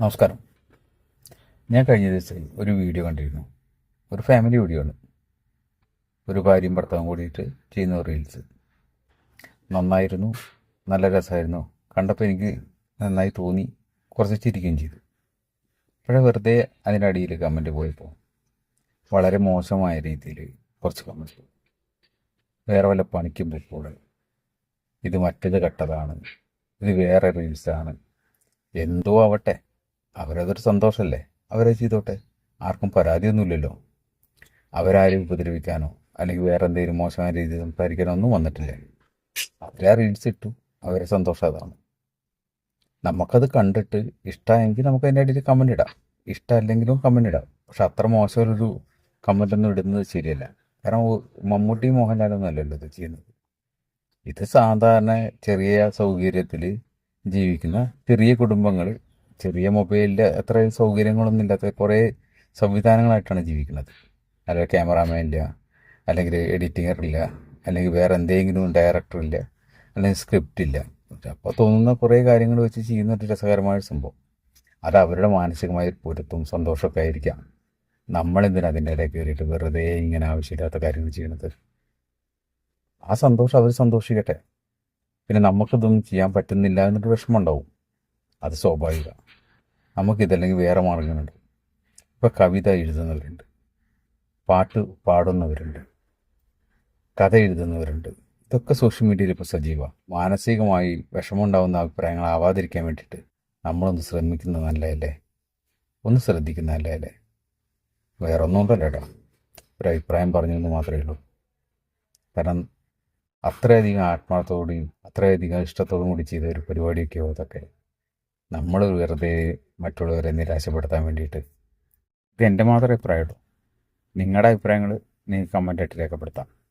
നമസ്കാരം. ഞാൻ കഴിഞ്ഞ ദിവസം ഒരു വീഡിയോ കണ്ടിരുന്നു. ഒരു ഫാമിലി വീഡിയോ ആണ് ഒരു ഭാര്യയും ഭർത്താവും കൂടിയിട്ട് ചെയ്യുന്ന റീൽസ് നന്നായിരുന്നു നല്ല രസമായിരുന്നു. കണ്ടപ്പോൾ എനിക്ക് നന്നായി തോന്നി കുറച്ച് ചിരിക്കുകയും ചെയ്തു. പക്ഷേ വെറുതെ അതിന്റെ അടിയിൽ കമന്റ് പോയപ്പോൾ വളരെ മോശമായ രീതിയിൽ കുറച്ച് കമന്റ് വേറെ വല്ല പണിക്കും പോയിപ്പോൾ ഇത് മറ്റേത് കട്ടതാണ്. ഇത് വേറെ റീൽസാണ് എന്തോ ആവട്ടെ. അവരതൊരു സന്തോഷമല്ലേ അവരെ ചെയ്തോട്ടെ. ആർക്കും പരാതിയൊന്നുമില്ലല്ലോ. അവരാരും ഉപദ്രവിക്കാനോ അല്ലെങ്കിൽ വേറെ എന്തെങ്കിലും മോശമായ രീതിയിൽ സംസാരിക്കാനോ ഒന്നും വന്നിട്ടില്ല. അവരെ റീൽസ് ഇട്ടു. അവരെ സന്തോഷം അതാണ്. നമുക്കത് കണ്ടിട്ട് ഇഷ്ടമായെങ്കിൽ നമുക്ക് അതിന്റെ ഇടയിൽ കമന്റ് ഇടാം. ഇഷ്ടമല്ലെങ്കിലും കമന്റ് ഇടാം. പക്ഷെ അത്ര മോശമൊരു കമന്റ് ഒന്നും ഇടുന്നത് ശരിയല്ല. കാരണം മമ്മൂട്ടി മോഹൻലാലൊന്നും അല്ലല്ലോ ഇത് ചെയ്യുന്നത്. ഇത് സാധാരണ ചെറിയ സൗകര്യത്തിൽ ജീവിക്കുന്ന ചെറിയ കുടുംബങ്ങൾ ചെറിയ മൊബൈലിന്റെ അത്ര സൗകര്യങ്ങളൊന്നും ഇല്ലാത്ത കുറേ സംവിധാനങ്ങളായിട്ടാണ് ജീവിക്കുന്നത്. അല്ലെങ്കിൽ ക്യാമറാമാൻ ഇല്ല അല്ലെങ്കിൽ എഡിറ്റിംഗർ ഇല്ല അല്ലെങ്കിൽ വേറെ എന്തെങ്കിലും ഡയറക്ടർ ഇല്ല അല്ലെങ്കിൽ സ്ക്രിപ്റ്റ് ഇല്ല അപ്പോൾ തോന്നുന്ന കുറേ കാര്യങ്ങൾ വെച്ച് ചെയ്യുന്ന ഒരു രസകരമായ സംഭവം. അത് അവരുടെ മാനസികമായ പൊരുത്തും സന്തോഷമൊക്കെ ആയിരിക്കാം. നമ്മളെന്തിനാ അതിന്റെ ഇടയിൽ കയറിയിട്ട് വെറുതെ ഇങ്ങനെ ആവശ്യമില്ലാത്ത കാര്യങ്ങൾ ചെയ്യണത് ആ സന്തോഷം അവർ സന്തോഷിക്കട്ടെ. പിന്നെ നമുക്കിതൊന്നും ചെയ്യാൻ പറ്റുന്നില്ല എന്നൊരു വിഷമം ഉണ്ടാവും. അത് സ്വാഭാവിക. നമുക്കിതല്ലെങ്കിൽ വേറെ മാർഗങ്ങളുണ്ട് ഇപ്പോൾ കവിത എഴുതുന്നവരുണ്ട്. പാട്ട് പാടുന്നവരുണ്ട്. കഥ എഴുതുന്നവരുണ്ട്. ഇതൊക്കെ സോഷ്യൽ മീഡിയയിൽ ഇപ്പോൾ സജീവമാണ് മാനസികമായി വിഷമമുണ്ടാകുന്ന അഭിപ്രായങ്ങൾ ആവാതിരിക്കാൻ വേണ്ടിയിട്ട് നമ്മളൊന്ന് ശ്രമിക്കുന്നത് നല്ലതല്ലേ? ഒന്ന് ശ്രദ്ധിക്കുന്ന നല്ലതല്ലേ? വേറെ ഒന്നും ഉണ്ടല്ലോ ഏട്ടാ ഒരു അഭിപ്രായം പറഞ്ഞു എന്ന് മാത്രമേ ഉള്ളൂ. കാരണം അത്രയധികം ആത്മാർത്ഥത്തോടെയും അത്രയധികം ഇഷ്ടത്തോടും കൂടി ചെയ്ത ഒരു പരിപാടിയൊക്കെയോ അതൊക്കെ. നമ്മൾ വെറുതെ മറ്റുള്ളവരെ നിരാശപ്പെടുത്താൻ വേണ്ടിയിട്ട്. ഇത് എന്റെ മാത്രം അഭിപ്രായമുള്ളൂ. നിങ്ങളുടെ അഭിപ്രായങ്ങൾ നിങ്ങൾക്ക് കമന്റായിട്ട് രേഖപ്പെടുത്താം.